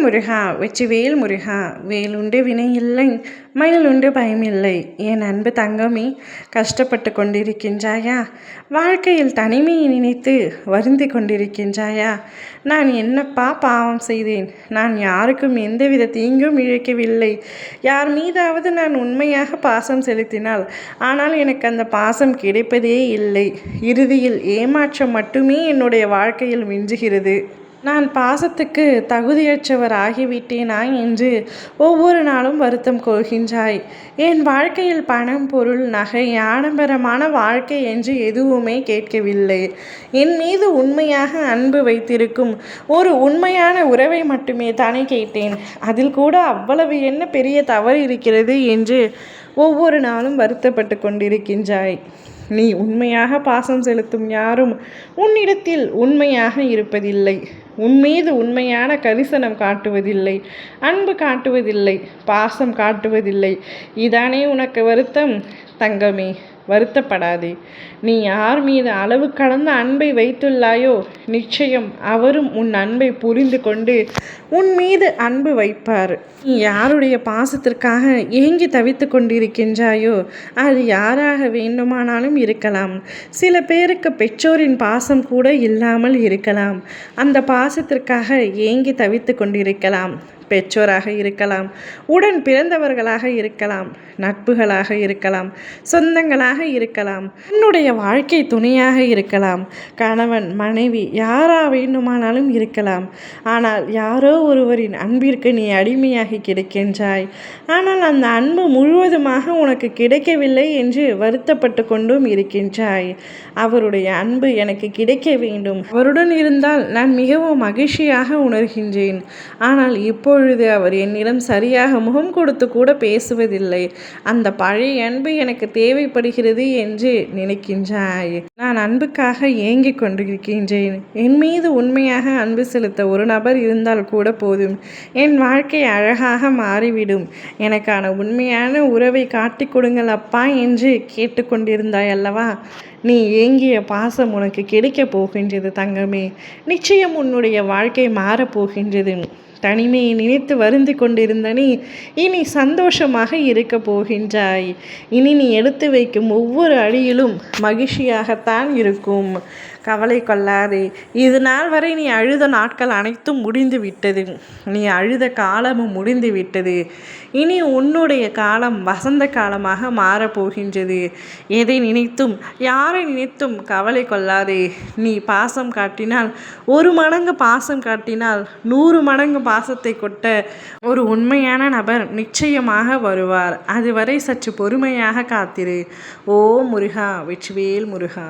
முருகா வெற்றிவேல் முருகா வேலுண்டு வினை இல்லை மயிலுண்டு பயமில்லை. என் அன்பு தங்கமே கஷ்டப்பட்டு கொண்டிருக்கின்றாயா? வாழ்க்கையில் தனிமையை நினைத்து வருந்தி கொண்டிருக்கின்றாயா? நான் என்னப்பா பாவம் செய்தேன்? நான் யாருக்கும் எந்தவித தீங்கும் இழைக்கவில்லை. யார் மீதாவது நான் உண்மையாக பாசம் செலுத்தினால் ஆனால் எனக்கு அந்த பாசம் கிடைப்பதே இல்லை. இறுதியில் ஏமாற்றம் மட்டுமே என்னுடைய வாழ்க்கையில் மிஞ்சுகிறது. நான் பாசத்துக்கு தகுதியற்றவர் ஆகிவிட்டேனா என்று ஒவ்வொரு நாளும் வருத்தம் கொள்கின்றாய். என் வாழ்க்கையில் பணம் பொருள் நகை ஆடம்பரமான வாழ்க்கை என்று எதுவுமே கேட்கவில்லை. என் மீது உண்மையாக அன்பு வைத்திருக்கும் ஒரு உண்மையான உறவை மட்டுமே தானே கேட்டேன். அதில் கூட அவ்வளவு என்ன பெரிய தவறு இருக்கிறது என்று ஒவ்வொரு நாளும் வருத்தப்பட்டு கொண்டிருக்கின்றாய். நீ உண்மையாக பாசம் செலுத்தும் யாரும் உன்னிடத்தில் உண்மையாக இருப்பதில்லை. உன்மீது உண்மையான கரிசனம் காட்டுவதில்லை அன்பு காட்டுவதில்லை பாசம் காட்டுவதில்லை. இதானே உனக்கு வருத்தம்? தங்கமே வருத்தப்படாதே. நீ யார் மீது அளவு கடந்த அன்பை வைத்துள்ளாயோ நிச்சயம் அவரும் உன் அன்பை புரிந்து கொண்டு உன் மீது அன்பு வைப்பார். நீ யாருடைய பாசத்திற்காக ஏங்கி தவித்து கொண்டிருக்கின்றாயோ அது யாராக வேண்டுமானாலும் இருக்கலாம். சில பேருக்கு பெற்றோரின் பாசம் கூட இல்லாமல் இருக்கலாம். அந்த பாசத்திற்காக ஏங்கி தவித்து கொண்டிருக்கலாம். பெற்றோராக இருக்கலாம் உடன் பிறந்தவர்களாக இருக்கலாம் நட்புகளாக இருக்கலாம் சொந்தங்களாக இருக்கலாம் உன்னுடைய வாழ்க்கை துணையாக இருக்கலாம் கணவன் மனைவி யாரா வேண்டுமானாலும் இருக்கலாம். ஆனால் யாரோ ஒருவரின் அன்பிற்கு நீ அடிமையாகி கிடைக்கின்றாய். ஆனால் அந்த அன்பு முழுவதுமாக உனக்கு கிடைக்கவில்லை என்று வருத்தப்பட்டு கொண்டும் இருக்கின்றாய். அவருடைய அன்பு எனக்கு கிடைக்க வேண்டும். அவருடன் இருந்தால் நான் மிகவும் மகிழ்ச்சியாக உணர்கின்றேன். ஆனால் இப்போ இப்பொழுது அவர் என்னிடம் சரியாக முகம் கொடுத்து கூட பேசுவதில்லை. அந்த பழைய அன்பு எனக்கு தேவைப்படுகிறது என்று நினைக்கின்றாய். நான் அன்புக்காக ஏங்கிக் கொண்டிருக்கின்றேன். என் மீது உண்மையாக அன்பு செலுத்த ஒரு நபர் இருந்தால் கூட போதும். என் வாழ்க்கை அழகாக மாறிவிடும். எனக்கான உண்மையான உறவை காட்டிக் கொடுங்கள் அப்பா என்று கேட்டுக்கொண்டிருந்தாய் அல்லவா? நீ ஏங்கிய பாசம் உனக்கு கிடைக்கப் போகின்றது தங்கமே. நிச்சயம் உன்னுடைய வாழ்க்கை மாறப்போகின்றது தனிமையை நினைத்து வருந்தி கொண்டிருந்தனே இனி சந்தோஷமாக இருக்க போகின்றாய். இனி நீ எடுத்து வைக்கும் ஒவ்வொரு அடியிலும் மகிழ்ச்சியாகத்தான் இருக்கும். கவலை கொள்ளாதே. இது நாள் வரை நீ அழுத நாட்கள் அனைத்தும் முடிந்து விட்டது. நீ அழுத காலமும் முடிந்து விட்டது. இனி உன்னுடைய காலம் வசந்த காலமாக மாறப்போகின்றது எதை நினைத்தும் யாரை நினைத்தும் கவலை கொள்ளாதே. நீ பாசம் காட்டினால் ஒரு மடங்கு பாசம் காட்டினால் நூறு மடங்கு பாசத்தை கொட்ட ஒரு உண்மையான நபர் நிச்சயமாக வருவார். அதுவரை சற்று பொறுமையாக காத்திரு. ஓ முருகா வெற்றிவேல் முருகா.